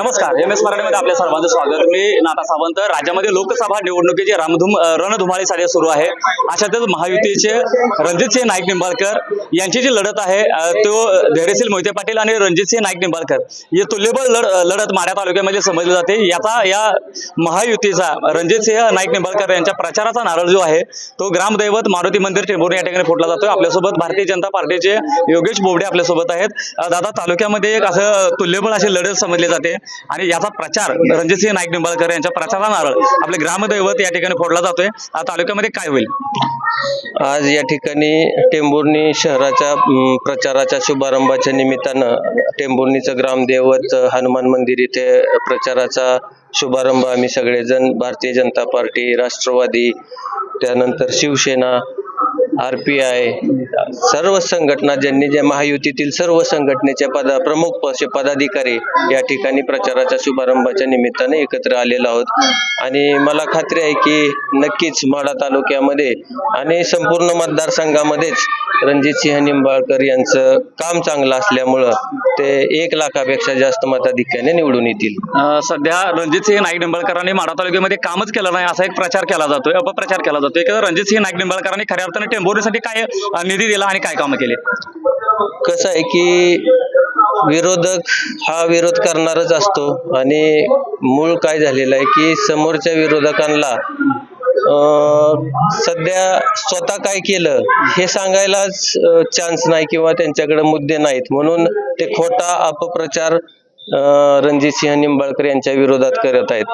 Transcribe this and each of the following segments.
नमस्कार. M S मराठीमध्ये आपल्या सर्वांचं स्वागत. मी नाता सावंत. राज्यामध्ये लोकसभा निवडणुकीची रामधुम रणधुमाळी साध्या सुरू आहे. अशातच महायुतीचे रणजितसिंह नाईक निंबाळकर यांची जी लढत आहे तो धैर्यशील मोहिते पाटील आणि रणजितसिंह नाईक निंबाळकर हे तुल्यबळ लढ लढत माढ्या तालुक्यामध्ये समजली जाते. याचा या महायुतीचा रणजितसिंह नाईक निंबाळकर यांच्या प्रचाराचा नारळ जो आहे तो ग्रामदैवत मारुती मंदिर टेंभुर्णी या ठिकाणी फुटला जातोय. आपल्यासोबत भारतीय जनता पार्टीचे योगेश बोबडे आपल्यासोबत आहेत. दादा तालुक्यामध्ये एक असं तुल्यबळ अशी लढत समजली जाते. आणि याचा प्रचार रणजितसिंह नाईक निंबाळकर यांच्या प्रचारा नारळ आपले ग्रामदैवत या ठिकाणी फोडला जातोय. आता तालुक्यामध्ये काय होईल? आज या ठिकाणी टेंभुर्णी शहराच्या प्रचाराच्या शुभारंभाच्या निमित्तानं टेंभुर्णीचं ग्रामदैवत हनुमान मंदिर इथे प्रचाराचा शुभारंभ आम्ही सगळेजण भारतीय जनता पार्टी राष्ट्रवादी त्यानंतर शिवसेना आर पी आय सर्व संघटना ज्यांनी ज्या महायुतीतील सर्व संघटनेच्या पदा प्रमुख असे पदाधिकारी या ठिकाणी प्रचाराच्या शुभारंभाच्या निमित्ताने एकत्र आलेलो आहोत. आणि मला खात्री आहे की नक्कीच माढा तालुक्यामध्ये आणि संपूर्ण मतदारसंघामध्येच रणजितसिंह निंबाळकर यांचं काम चांगलं असल्यामुळं ते एक लाखापेक्षा जास्त मताधिक्याने निवडून येतील. सध्या रणजितसिंह नाईक निंबाळकरांनी माढा तालुक्यामध्ये कामच केलं नाही असा एक प्रचार केला जातोय अपप्रचार केला जातोय. की रणजितसिंह नाईक निंबाळकरांनी खऱ्या अर्थाने टेंभुर्णीसाठी काय निधी दिला आणि काय कामं केले? कसं आहे की विरोधक हा विरोध करणारच असतो आणि मूळ काय झालेलं आहे की समोरच्या विरोधकांना अं, सध्या स्वतः काय केलं हे सांगायलाच चान्स नाही किंवा त्यांच्याकडे मुद्दे नाहीत. म्हणून ते खोटा अपप्रचार रणजित सिंह निंबाळकर यांच्या विरोधात करत आहेत.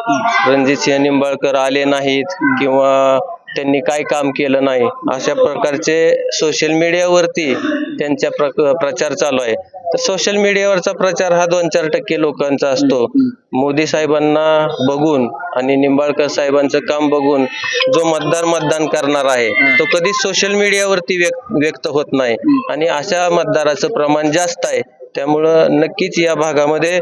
रणजितसिंह निंबाळकर आले नाहीत किंवा त्यांनी काय काम केलं नाही अशा प्रकारचे सोशल मीडियावरती त्यांच्या प्र प्रचार चालू आहे. तर सोशल मीडियावरचा प्रचार हा दोन चार टक्के लोकांचा असतो. मोदी साहेबांना बघून आणि निंबाळकर साहेबांचं काम बघून जो मतदार मतदान करणार आहे तो कधीच सोशल मीडियावरती व्यक्त व्यक्त होत नाही. आणि अशा मतदाराचं प्रमाण जास्त आहे. त्यामुळं नक्कीच या भागामध्ये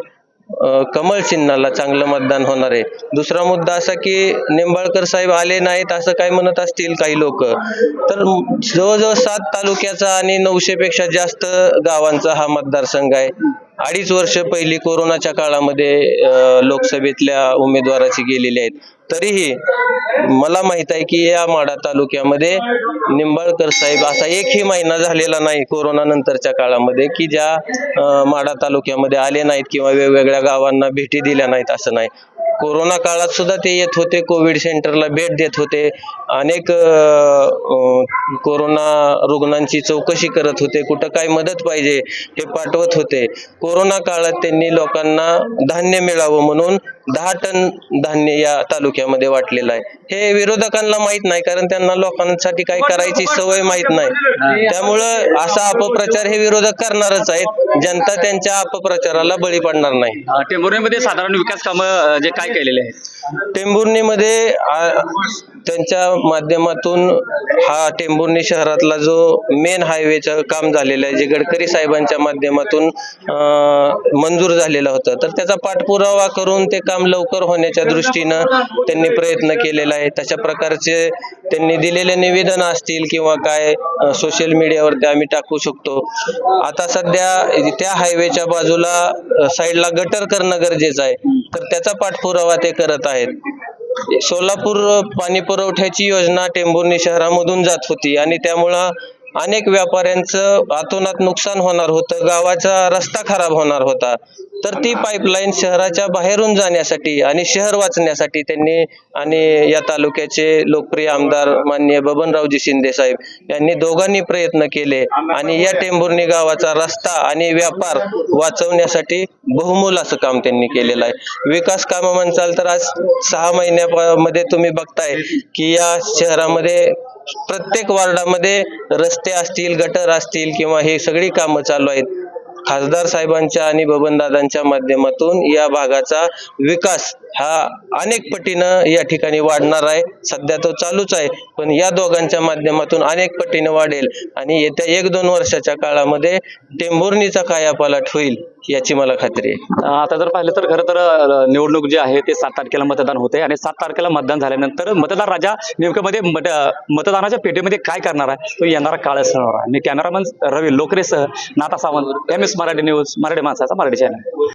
कमल चिन्हाला चांगलं मतदान होणार आहे. दुसरा मुद्दा असा की निंबाळकर साहेब आले नाहीत असं काय म्हणत असतील काही लोक? तर जवळजवळ सात तालुक्याचा आणि नऊशे पेक्षा जास्त गावांचा हा मतदारसंघ आहे. अडीच वर्ष पहिली कोरोनाच्या काळामध्ये लोकसभेतल्या उमेदवाराची गेलेली आहेत. तरीही मला माहीत आहे की या माढा तालुक्यामध्ये निंबाळकर साहेब असा एकही महिना झालेला नाही कोरोना नंतरच्या काळामध्ये की ज्या माडा माढा तालुक्यामध्ये आले नाहीत किंवा वेगवेगळ्या गावांना भेटी दिल्या नाहीत असं नाही. कोरोना काळात सुद्धा ते येत होते कोविड सेंटरला भेट देत होते. अनेक कोरोना रुग्णांची चौकशी करत होते. कुठं काय मदत पाहिजे हे पाठवत होते. कोरोना काळात त्यांनी लोकांना धान्य मिळावं म्हणून दहा टन धान्य या तालुक्यामध्ये वाटलेलं आहे. हे विरोधकांना माहीत नाही कारण त्यांना लोकांसाठी काय करायची सवय माहीत नाही. त्यामुळं असा अपप्रचार हे विरोधक करणारच आहेत. जनता त्यांच्या अपप्रचाराला बळी पडणार नाही. टेंभुर्णीमध्ये साधारण विकास कामं जे काय केलेले आहेत? टेंभुर्णीमध्ये त्यांच्या माध्यमातून हा टेंभुर्णी शहरातला जो मेन हायवेचं काम झालेलं आहे जे गडकरी साहेबांच्या माध्यमातून मंजूर झालेला होता. तर त्याचा पाठपुरावा करून ते काम लवकर होण्याच्या दृष्टीनं त्यांनी प्रयत्न केलेला आहे. तशा प्रकारचे त्यांनी दिलेले निवेदन असतील किंवा काय सोशल मीडियावरती आम्ही टाकू शकतो. आता सध्या त्या हायवेच्या बाजूला साईडला गटर करणं गरजेचं आहे. तर त्याचा पाठपुरावा ते करत आहेत. सोलापूर पाणी पुरवठ्याची योजना टेंभुर्णी शहरामधून जात होती आणि त्यामुळं अनेक व्यापाऱ्यांचं आतोनात नुकसान होणार होतं गावाचा रस्ता खराब होणार होता. तर ती पाईपलाईन शहराच्या बाहेरून जाण्यासाठी आणि शहर वाचण्यासाठी त्यांनी आणि या तालुक्याचे लोकप्रिय आमदार माननीय बबनरावजी शिंदे साहेब यांनी दोघांनी प्रयत्न केले आणि या टेंभुर्णी गावाचा रस्ता आणि व्यापार वाचवण्यासाठी बहुमूल असं काम त्यांनी केलेलं आहे. विकास कामं म्हणसाल तर आज सहा महिन्यामध्ये तुम्ही बघताय की या शहरामध्ये प्रत्येक वार्डामध्ये रस्ते असतील गटर असतील किंवा हे सगळी कामं चालू आहेत. खासदार साहेबांच्या आणि बबनदादांच्या माध्यमातून या भागाचा विकास हा अनेक पटीनं या ठिकाणी वाढणार आहे. सध्या तो चालूच आहे पण या दोघांच्या माध्यमातून अनेक पटीनं वाढेल आणि येत्या एक दोन वर्षाच्या काळामध्ये टेंभुर्णीचा कायापालट होईल. याची मला खात्री आहे. आता जर पाहिलं तर खरं तर निवडणूक जी आहे ते सात तारखेला मतदान होते आणि सात तारखेला मतदान झाल्यानंतर मतदार राजा नेमकं मतदानाच्या पेटीमध्ये काय करणार आहे? तो येणारा काळ असणार आहे. मी cameraman Ravi लोकरेसह Natha Sawant M S Marathi news Marathi माणसाचा मराठी चॅनल